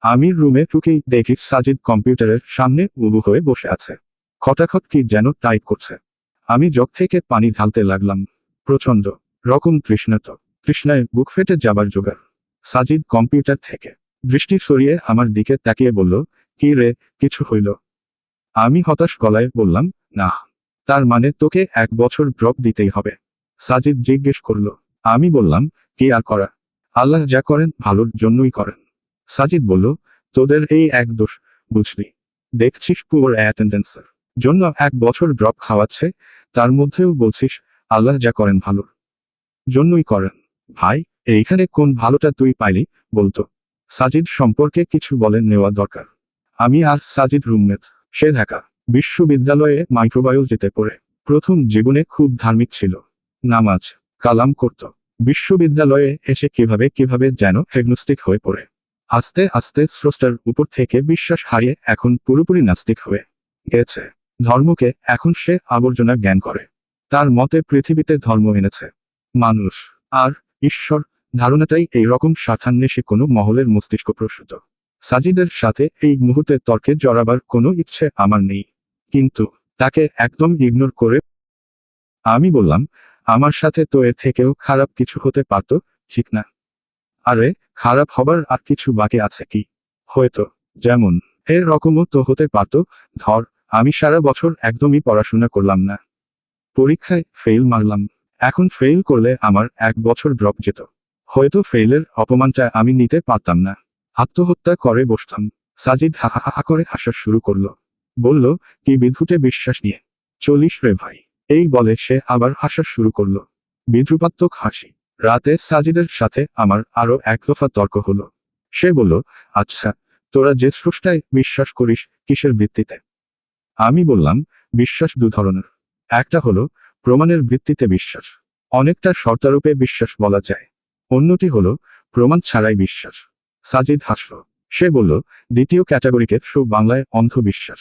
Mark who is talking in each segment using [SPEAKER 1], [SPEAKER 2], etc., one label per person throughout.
[SPEAKER 1] আমি রুমে ঢুকেই দেখি সাজিদ কম্পিউটারের সামনে উবু হয়ে বসে আছে। খটাখট কি যেন টাইপ করছে। আমি জগ থেকে পানি ঢালতে লাগলাম। প্রচণ্ড রকম তৃষ্ণাত তৃষ্ণায় বুক ফেটে যাবার জোগাড়। সাজিদ কম্পিউটার থেকে। দৃষ্টি সরিয়ে আমার দিকে তাকিয়ে বলল, কি রে, কিছু হইল? আমি হতাশ গলায় বললাম, না। তার মানে তোকে এক বছর ড্রপ দিতেই হবে। সাজিদ জিজ্ঞেস করল। আমি বললাম, কি আর করা? আল্লাহ যা করেন ভালোর জন্যই করেন। সাজিদ বলল, তোদের এই এক দোষ, বুঝলি। দেখছিস পুয়ার অ্যাটেন্ডেন্সের জন্য এক বছর ড্রপ খাওয়াচ্ছে, তার মধ্যেও বলছিস, আল্লাহ যা করেন ভালোর জন্যই করেন। ভাই, এইখানে কোন ভালোটা তুই পাইলি, বলতো। সাজিদ সম্পর্কে কিছু বলেন নেওয়া দরকার। আমি আর সাজিদ রুমমেট সে ঢাকা বিশ্ববিদ্যালয়ে মাইক্রোবায়োলজিতে পড়ে। প্রথম জীবনে খুব ধার্মিক ছিল। নামাজ, কালাম করত। বিশ্ববিদ্যালয়ে এসে কীভাবে কীভাবে যেন হেগনোস্টিক হয়ে পড়ে। আস্তে আস্তে স্রষ্টার উপর থেকে বিশ্বাস হারিয়ে এখন পুরোপুরি নাস্তিক হয়ে গেছে। ধর্মকে এখন সে আবর্জনা জ্ঞান করে। তার মতে পৃথিবীতে ধর্ম এনেছে। মানুষ আর ঈশ্বর ধারণাটাই এই রকম স্বার্থান্বেষী কোনো মহলের মস্তিষ্ক প্রসূত। সাজিদের সাথে এই মুহূর্তে তর্কে জড়াবার কোনো ইচ্ছে আমার নেই। কিন্তু তাকে একদম ইগনোর করে আমি বললাম, আমার সাথে তো এর থেকেও খারাপ কিছু হতে পারতো, ঠিক না। আরে, খারাপ হবার আর কিছু বাকি আছে কি? হয়তো, যেমন, এর রকমও তো হতে পারতো, ধর, আমি সারা বছর একদমই পড়াশোনা করলাম না। পরীক্ষায় ফেল মারলাম, এখন ফেল করলে আমার এক বছর ড্রপ যেত। হয়তো ফেলের অপমানটা আমি নিতে পারতাম না। আত্মহত্যা করে বসতাম, সাজিদ হা হা হা করে হাসা শুরু করল। বলল, কি বিদ্যুতে বিশ্বাস নিয়ে? চলিস রে ভাই। এই বলে সে আবার হাসা শুরু করল। বিদ্রুপাত্মক হাসি। রাতে সাজিদের সাথে আমার আরও এক দফা তর্ক হলো। সে বলল আচ্ছা তোরা যে স্রষ্টায় বিশ্বাস করিস কিসের ভিত্তিতে? আমি বললাম, বিশ্বাস দু ধরনের। একটা হলো প্রমাণের ভিত্তিতে বিশ্বাস। অনেকটা শর্তারূপে বিশ্বাস বলা যায়। অন্যটি হলো প্রমাণ ছাড়াই বিশ্বাস। সাজিদ হাসল। সে বলল, দ্বিতীয় ক্যাটাগরিকে সু বাংলায় অন্ধবিশ্বাস।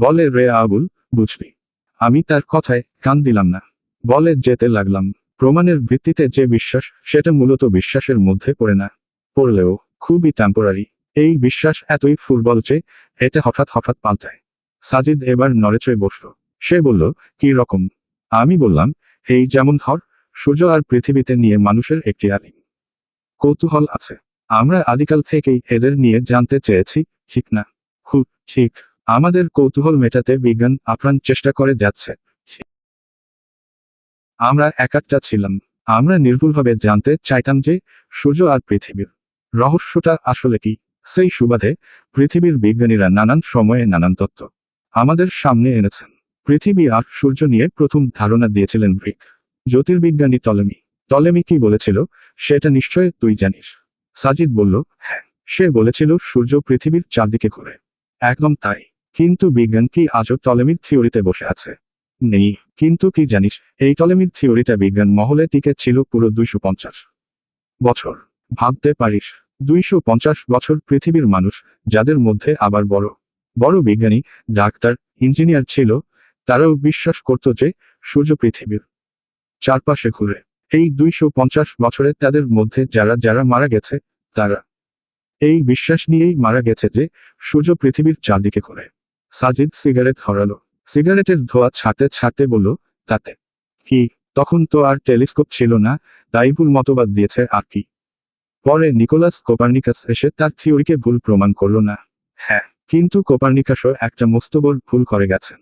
[SPEAKER 1] বলে রে আবুল, বুঝলি। আমি তার কথায় কান দিলাম না। বলে যেতে লাগলাম। প্রমাণের ভিত্তিতে যে বিশ্বাস, সেটা মূলত বিশ্বাসের মধ্যে পড়ে না। পড়লেও খুবই টেম্পোরারি এই বিশ্বাস এতই ফুটবল যে, এটা হঠাৎ হঠাৎ পাল্টায়। সাজিদ এবার নড়েচড়ে বসল। সে বলল, কি রকম? আমি বললাম, এই যেমন ধর সূর্য আর পৃথিবীতে নিয়ে মানুষের একটি আলিম। কৌতূহল আছে। আমরা আদিকাল থেকেই এদের নিয়ে জানতে চেয়েছি, ঠিক না? খুব ঠিক। আমাদের কৌতূহল মেটাতে বিজ্ঞান আপ্রাণ চেষ্টা করে যাচ্ছে। আমরা একাট্টা ছিলাম। আমরা নির্ভুলভাবে জানতে চাইতাম যে সূর্য আর পৃথিবীর রহস্যটা আসলে কি। সেই সুবাদে পৃথিবীর বিজ্ঞানীরা নানান সময়ে নানান তত্ত্ব আমাদের সামনে এনেছেন। পৃথিবী আর সূর্য নিয়ে প্রথম ধারণা দিয়েছিলেন গ্রিক জ্যোতির্বিজ্ঞানী টলেমি। টলেমি কি বলেছিল, সেটা নিশ্চয় তুই জানিস। সাজিদ বলল হ্যাঁ সে বলেছিল সূর্য পৃথিবীর চারদিকে ঘুরে। একদম তাই। কিন্তু বিজ্ঞান কি আজও টলেমির থিওরিতে বসে আছে? নেই। কিন্তু কি জানিস, এই টলেমির থিওরিটা বিজ্ঞান মহলে টিকে ছিল পুরো দুইশো পঞ্চাশ বছর। ভাবতে পারিস, দুইশো পঞ্চাশ বছর পৃথিবীর মানুষ, যাদের মধ্যে আবার বড় বড় বিজ্ঞানী, ডাক্তার, ইঞ্জিনিয়ার ছিল, তারাও বিশ্বাস করত যে, সূর্য পৃথিবীর চারপাশে ঘুরে। এই দুইশো পঞ্চাশ বছরে তাদের মধ্যে যারা যারা মারা গেছে, তারা। এই বিশ্বাস নিয়েই মারা গেছে যে, সূর্য পৃথিবীর চারদিকে ঘুরে। সাজিদ সিগারেট ধরালো সিগারেটের ধোয়া ছাড়তে ছাড়তে বলল, তাতে। কি? তখন তো আর টেলিস্কোপ ছিল না, তাই ভুল মতবাদ দিয়েছে, আর কি? পরে নিকোলাস কোপার্নিকাস এসে তার থিওরিকে ভুল প্রমাণ করল না। হ্যাঁ কিন্তু কোপার্নিকাসও একটা মস্তবর ভুল করে গেছেন।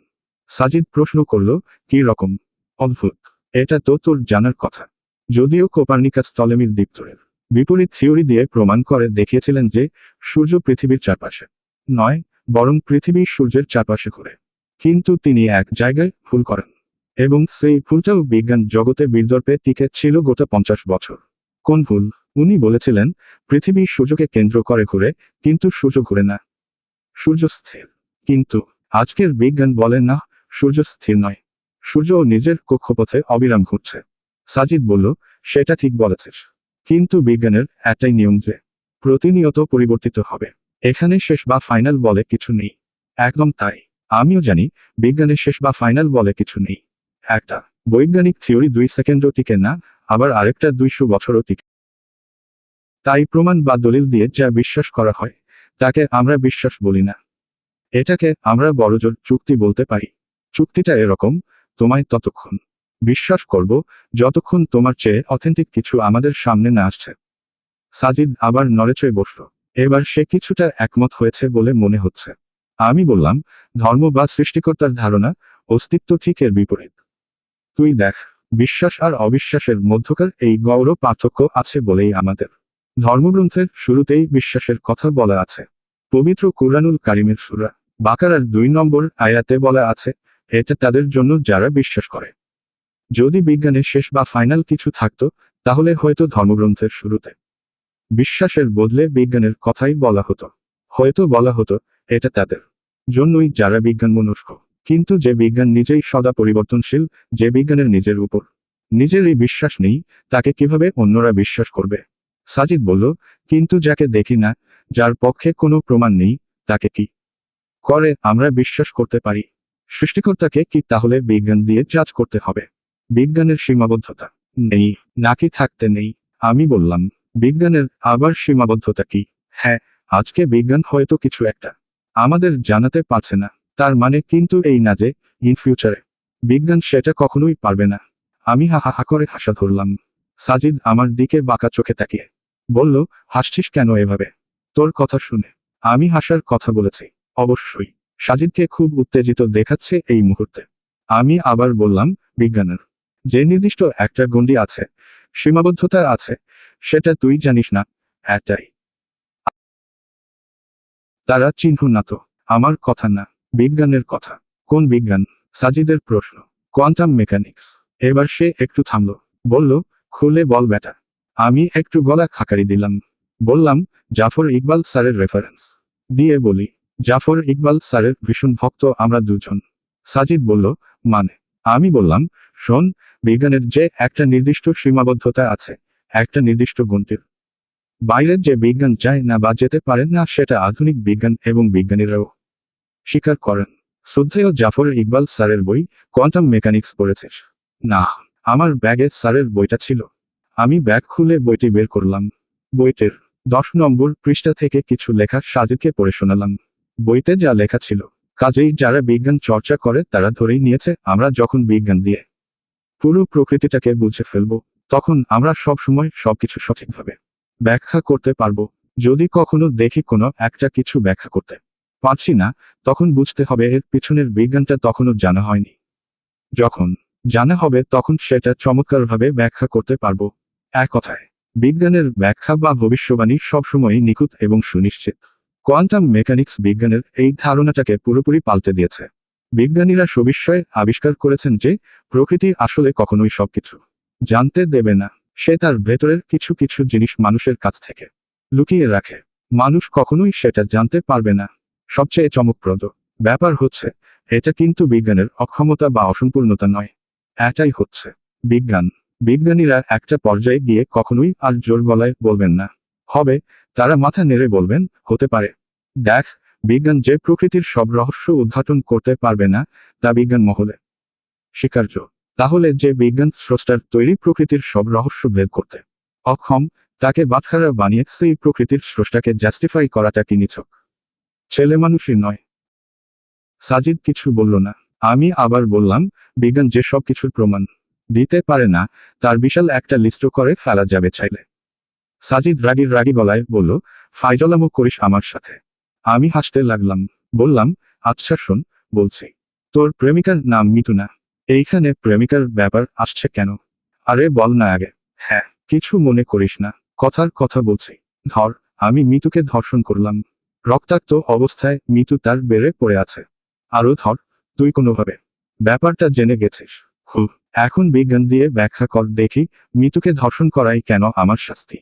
[SPEAKER 1] সাজিদ প্রশ্ন করল, কি রকম? অদ্ভুত। এটা তো তোর জানার কথা। যদিও কোপার্নিকাস টলেমির দীপ্তরের বিপরীত থিওরি দিয়ে প্রমাণ করে দেখিয়েছিলেন যে সূর্য পৃথিবীর চারপাশে নয়, বরং পৃথিবী সূর্যের চারপাশে ঘুরে। কিন্তু তিনি এক জায়গায় ভুল করেন। এবং সেই ভুলটাও বিজ্ঞান জগতে বিদর্পে টিকে ছিল গোটা পঞ্চাশ বছর। কোন ভুল? উনি বলেছিলেন, পৃথিবী সূর্যকে কেন্দ্র করে ঘুরে, কিন্তু সূর্য ঘুরে না। সূর্য স্থির। কিন্তু আজকের বিজ্ঞান বলে না, সূর্য স্থির নয়। সূর্য নিজের কক্ষপথে অবিরাম ঘুরছে। সাজিদ বলল, সেটা ঠিক বলেছিস। কিন্তু বিজ্ঞানের একটাই নিয়ম যে, প্রতিনিয়ত পরিবর্তিত হবে। এখানে শেষ বা ফাইনাল বলে কিছু নেই। একদম তাই। আমিও জানি, বিজ্ঞানের শেষ বা ফাইনাল বলে কিছু নেই। একটা, বৈজ্ঞানিক থিওরি দুই সেকেন্ডও টিকে না, আবার আরেকটা দুইশো বছরও টিকে। তাই প্রমাণ বা দলিল দিয়ে যা বিশ্বাস করা হয়, তাকে আমরা বিশ্বাস বলি না। এটাকে আমরা বড়জোর চুক্তি বলতে পারি। চুক্তিটা এরকম, তোমায় ততক্ষণ বিশ্বাস করব, যতক্ষণ তোমার চেয়ে অথেন্টিক কিছু আমাদের সামনে না আসছে। সাজিদ আবার নড়েচড়ে বসল। এবার সে কিছুটা একমত হয়েছে বলে মনে হচ্ছে। আমি বললাম, ধর্ম বা সৃষ্টিকর্তার ধারণা, অস্তিত্ব ঠিক এর বিপরীত। তুই দেখ, বিশ্বাস আর অবিশ্বাসের মধ্যকার এই গৌর পার্থক্য আছে বলেই আমাদের। ধর্মগ্রন্থের শুরুতেই বিশ্বাসের কথা বলা আছে। পবিত্র কুরআনুল কারিমের সুরা বাকারার দুই নম্বর আয়াতে বলা আছে, এটা তাদের জন্য যারা বিশ্বাস করে। যদি বিজ্ঞানে শেষ বা ফাইনাল কিছু থাকতো, তাহলে হয়তো ধর্মগ্রন্থের শুরুতে। বিশ্বাসের বদলে বিজ্ঞানের কথাই বলা হতো। হয়তো বলা হতো এটা তাদের জন্যই যারা বিজ্ঞান মনস্ক। কিন্তু যে বিজ্ঞান নিজেই সদা পরিবর্তনশীল, যে বিজ্ঞানের নিজের উপর নিজের এই বিশ্বাস নেই, তাকে কীভাবে অন্যরা বিশ্বাস করবে? সাজিদ বলল, কিন্তু যাকে দেখি না, যার পক্ষে কোনো প্রমাণ নেই, তাকে কি করে আমরা বিশ্বাস করতে পারি? সৃষ্টিকর্তাকে কি তাহলে বিজ্ঞান দিয়ে জাজ করতে হবে? বিজ্ঞানের সীমাবদ্ধতা নেই নাকি থাকতে নেই? আমি বললাম, বিজ্ঞানের আবার সীমাবদ্ধতা কি? হ্যাঁ আজকে বিজ্ঞান হয়তো কিছু একটা আমাদের জানাতে পারছে না। তার মানে কিন্তু এই না যে ইন ফিউচারে বিজ্ঞান সেটা কখনোই পারবে না। আমি হা হা করে হাসা ধরলাম। সাজিদ আমার দিকে বাঁকা চোখে তাকিয়ে। বলল, হাসছিস কেন এভাবে? তোর কথা শুনে। আমি হাসার কথা বলেছি। অবশ্যই। সাজিদকে খুব উত্তেজিত দেখাচ্ছে এই মুহূর্তে। আমি আবার বললাম, বিজ্ঞানের। যে নির্দিষ্ট একটা গণ্ডি আছে, সীমাবদ্ধতা আছে, সেটা তুই জানিস না এটাই তারা চিহ্ন না তো আমার কথা না, বিজ্ঞানের কথা। কোন বিজ্ঞান? সাজিদের প্রশ্ন। Quantum mechanics. এবার সে একটু থামল। বলল, খুলে বল বেটা আমি একটু গলা খাকারি দিলাম। বললাম, জাফর ইকবাল স্যারের রেফারেন্স দিয়ে বলি, জাফর ইকবাল স্যারের ভীষণ ভক্ত, আমরা দুজন। সাজিদ বলল মানে? আমি বললাম, শোন, বিজ্ঞানের যে একটা নির্দিষ্ট সীমাবদ্ধতা আছে, একটা নির্দিষ্ট গন্তির বাইরের যে বিজ্ঞান চায় না বা যেতে পারেন না, সেটা আধুনিক বিজ্ঞান এবং বিজ্ঞানীরাও স্বীকার করেন। শ্রদ্ধেয় জাফর ইকবাল স্যারের বই কোয়ান্টাম মেকানিক্স পড়েছিস না, আমার ব্যাগে স্যারের বইটা ছিল। আমি ব্যাগ খুলে বইটি বের করলাম। বইটির দশ নম্বর পৃষ্ঠা থেকে কিছু লেখা সাজিদকে পড়ে শোনালাম। বইতে যা লেখা ছিল, কাজেই যারা বিজ্ঞান চর্চা করে তারা ধরেই নিয়েছে, আমরা যখন বিজ্ঞান দিয়ে পুরো প্রকৃতিটাকে বুঝে ফেলব, তখন আমরা সব সময় সবকিছু সঠিকভাবে ব্যাখ্যা করতে পারব। যদি কখনো দেখি কোনো একটা কিছু ব্যাখ্যা করতে পারছি না, তখন বুঝতে হবে এর পিছনের বিজ্ঞানটা তখনও জানা হয়নি। যখন জানা হবে, তখন সেটা চমৎকারভাবে ব্যাখ্যা করতে পারব। এক কথায়, বিজ্ঞানের ব্যাখ্যা বা ভবিষ্যবাণী সবসময়ই নিখুঁত এবং সুনিশ্চিত। কোয়ান্টাম মেকানিক্স বিজ্ঞানের এই ধারণাটাকে পুরোপুরি পাল্টে দিয়েছে। বিজ্ঞানীরা সবিস্ময়ে আবিষ্কার করেছেন যে, প্রকৃতি আসলে কখনোই সবকিছু জানতে দেবে না। সে তার ভেতরের কিছু কিছু জিনিস মানুষের কাছ থেকে লুকিয়ে রাখে। মানুষ কখনোই সেটা জানতে পারবে না। সবচেয়ে চমকপ্রদ ব্যাপার হচ্ছে, এটা কিন্তু বিজ্ঞানের অক্ষমতা বা অসম্পূর্ণতা নয়। এটাই হচ্ছে বিজ্ঞান। বিজ্ঞানীরা একটা পর্যায়ে গিয়ে কখনোই আর জোর গলায় বলবেন না। হবে, তারা মাথা নেড়ে বলবেন, হতে পারে। দেখ, বিজ্ঞান যে প্রকৃতির সব রহস্য উদ্ঘাটন করতে পারবে না, তা বিজ্ঞান মহলে। স্বীকার্য তাহলে যে বিজ্ঞান স্রষ্টার তৈরি প্রকৃতির সব রহস্য ভেদ করতে। অক্ষম, তাকে বাটখারা বানিয়ে সেই প্রকৃতির স্রষ্টাকে জাস্টিফাই করাটা কি নিছক? ছেলে মানুষই নয়। সাজিদ কিছু বলল না। আমি আবার বললাম, বিজ্ঞান যে সব কিছুর প্রমাণ দিতে পারে না, তার বিশাল একটা লিস্ট করে ফেলা যাবে চাইলে। সাজিদ রাগির রাগি গলায় বলল, ফাইজলামো করিস আমার সাথে। আমি হাসতে লাগলাম। বললাম আচ্ছা শোন, বলছি। তোর প্রেমিকার নাম মিতুনা এইখানে প্রেমিকার ব্যাপার আসছে কেন? আরে বল না আগে। হ্যাঁ কিছু মনে করিস না। কথার কথা বলছি। ধর, আমি মিতুকে ধর্ষণ করলাম। রক্তাক্ত অবস্থায় মিতু তার বেড়ে পড়ে আছে। আরও ধর, তুই কোনোভাবে। ব্যাপারটা জেনে গেছিস। হু, এখন বিজ্ঞান দিয়ে ব্যাখ্যা কর দেখি, মিতুকে ধর্ষণ করাই কেন আমার শাস্তি।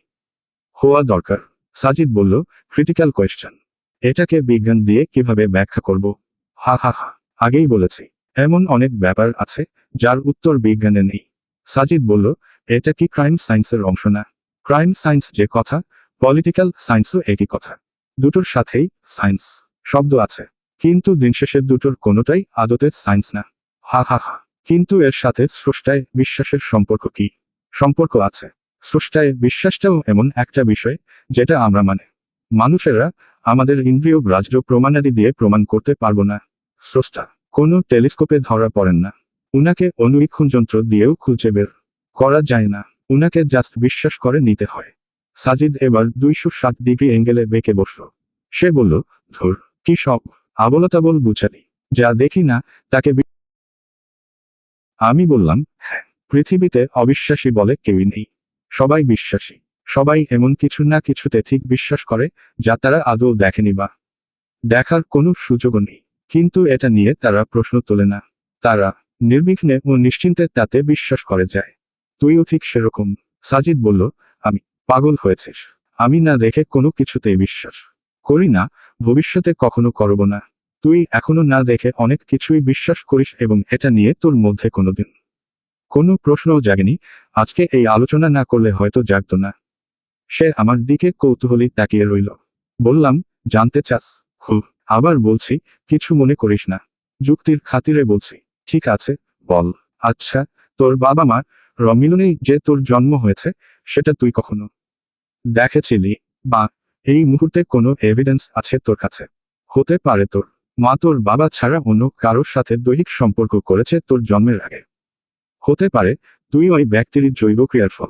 [SPEAKER 1] হওয়া দরকার। সাজিদ বলল ক্রিটিক্যাল কোয়েশ্চেন এটাকে বিজ্ঞান দিয়ে কীভাবে ব্যাখ্যা করব? হা হা হা। আগেই বলেছি। এমন অনেক ব্যাপার আছে, যার উত্তর বিজ্ঞানে নেই। সাজিদ বলল, এটা কি ক্রাইম সায়েন্সের অংশ না? ক্রাইম সায়েন্স যে কথা, পলিটিক্যাল সায়েন্সও একই কথা। দুটোর সাথেই সায়েন্স শব্দ আছে। কিন্তু দিন শেষে দুটোর কোনোটাই আদতে সায়েন্স না। হা হা হা। কিন্তু এর সাথে স্রষ্টায় বিশ্বাসের সম্পর্ক কি? সম্পর্ক আছে। স্রষ্টায় বিশ্বাসটাও এমন একটা বিষয়, যেটা আমরা মানে। মানুষেরা আমাদের ইন্দ্রিয় গ্রাহ্য প্রমাণাদি দিয়ে প্রমাণ করতে পারব না। স্রষ্টা কোনো টেলিস্কোপে ধরা পড়েন না। উনাকে অনুবীক্ষণ যন্ত্র দিয়েও খুঁজে বের করা যায় না। উনাকে জাস্ট বিশ্বাস করে নিতে হয়। সাজিদ এবার দুইশো ষাট ডিগ্রি অ্যাঙ্গেলে বেঁকে বসল। সে বলল, ধুর, কি সব আবলতাবল বুঝালি। যা দেখি না, তাকে আমি বললাম হ্যাঁ পৃথিবীতে অবিশ্বাসী বলে কেউই নেই। সবাই বিশ্বাসী। সবাই এমন কিছু না কিছুতে ঠিক বিশ্বাস করে, যা তারা আদৌ দেখেনি বা দেখার কোনো সুযোগও নেই। কিন্তু এটা নিয়ে তারা প্রশ্ন তোলে না। তারা নির্বিঘ্নে ও নিশ্চিন্তে তাতে বিশ্বাস করে যায়। তুইও ঠিক সেরকম, সাজিদ বলল, আমি পাগল হয়েছিস। আমি না দেখে কোনো কিছুতেই বিশ্বাস করি না, ভবিষ্যতে কখনো করব না। তুই এখনও না দেখে অনেক কিছুই বিশ্বাস করিস এবং এটা নিয়ে তোর মধ্যে কোনোদিন কোনো প্রশ্নও জাগেনি। আজকে এই আলোচনা না করলে হয়তো জাগতো না। সে আমার দিকে কৌতূহলী তাকিয়ে রইল। বললাম, জানতে চাস? হু আবার বলছি, কিছু মনে করিস না। যুক্তির খাতিরে বলছি, ঠিক আছে, বল। আচ্ছা তোর বাবা মা রমিলনেই যে তোর জন্ম হয়েছে, সেটা তুই কখনো দেখেছিলি? বা, এই মুহূর্তে কোনো এভিডেন্স আছে তোর কাছে? হতে পারে তোর মা তোর বাবা ছাড়া অন্য কারোর সাথে দৈহিক সম্পর্ক করেছে তোর জন্মের আগে। হতে পারে, তুই ওই ব্যক্তির জৈব ক্রিয়ার ফল।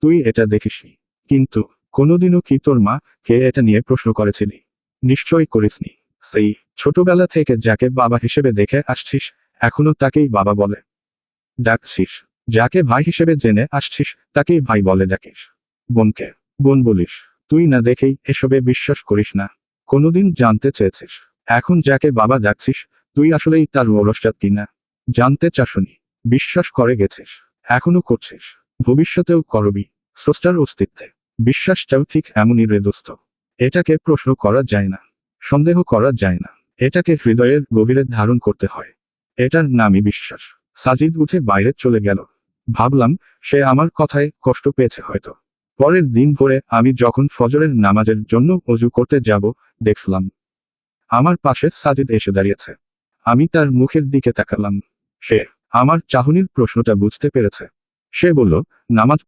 [SPEAKER 1] তুই এটা দেখিসনি। কিন্তু কোনোদিনও কি তোর মা কে এটা নিয়ে প্রশ্ন করেছিলি? নিশ্চয়ই করিসনি। সেই ছোটবেলা থেকে যাকে বাবা হিসেবে দেখে আসছিস, এখনও তাকেই বাবা বলে। ডাকছিস, যাকে ভাই হিসেবে জেনে আসছিস, তাকেই ভাই বলে ডাকিস। বোনকে, বোন বলিস, তুই না দেখেই এসবে বিশ্বাস করিস না। কোনোদিন জানতে চেয়েছিস। এখন যাকে বাবা ডাকছিস, তুই আসলেই তার ওরসজাত কিনা। জানতে চাসনি, বিশ্বাস করে গেছিস, এখনও করছিস। ভবিষ্যতেও করবি, স্রষ্টার অস্তিত্বে। বিশ্বাসটাও ঠিক এমনই রে দোস্ত। এটাকে প্রশ্ন করা যায় না। সন্দেহ করা যায় না। এটাকে হৃদয়ের গভীরে ধারণ করতে হয়। এটার নামই বিশ্বাস। সাজিদ উঠে বাইরে চলে গেল। ভাবলাম, সে আমার কথায় কষ্ট পেয়েছে হয়তো। পরের দিন ভোরে আমি যখন ফজরের নামাজের জন্য অজু করতে যাব, দেখলাম, আমার পাশে সাজিদ এসে দাঁড়িয়েছে। আমি তার মুখের দিকে তাকালাম। সে আমার চাহনির প্রশ্নটা বুঝতে পেরেছে। সে বলল, নামাজ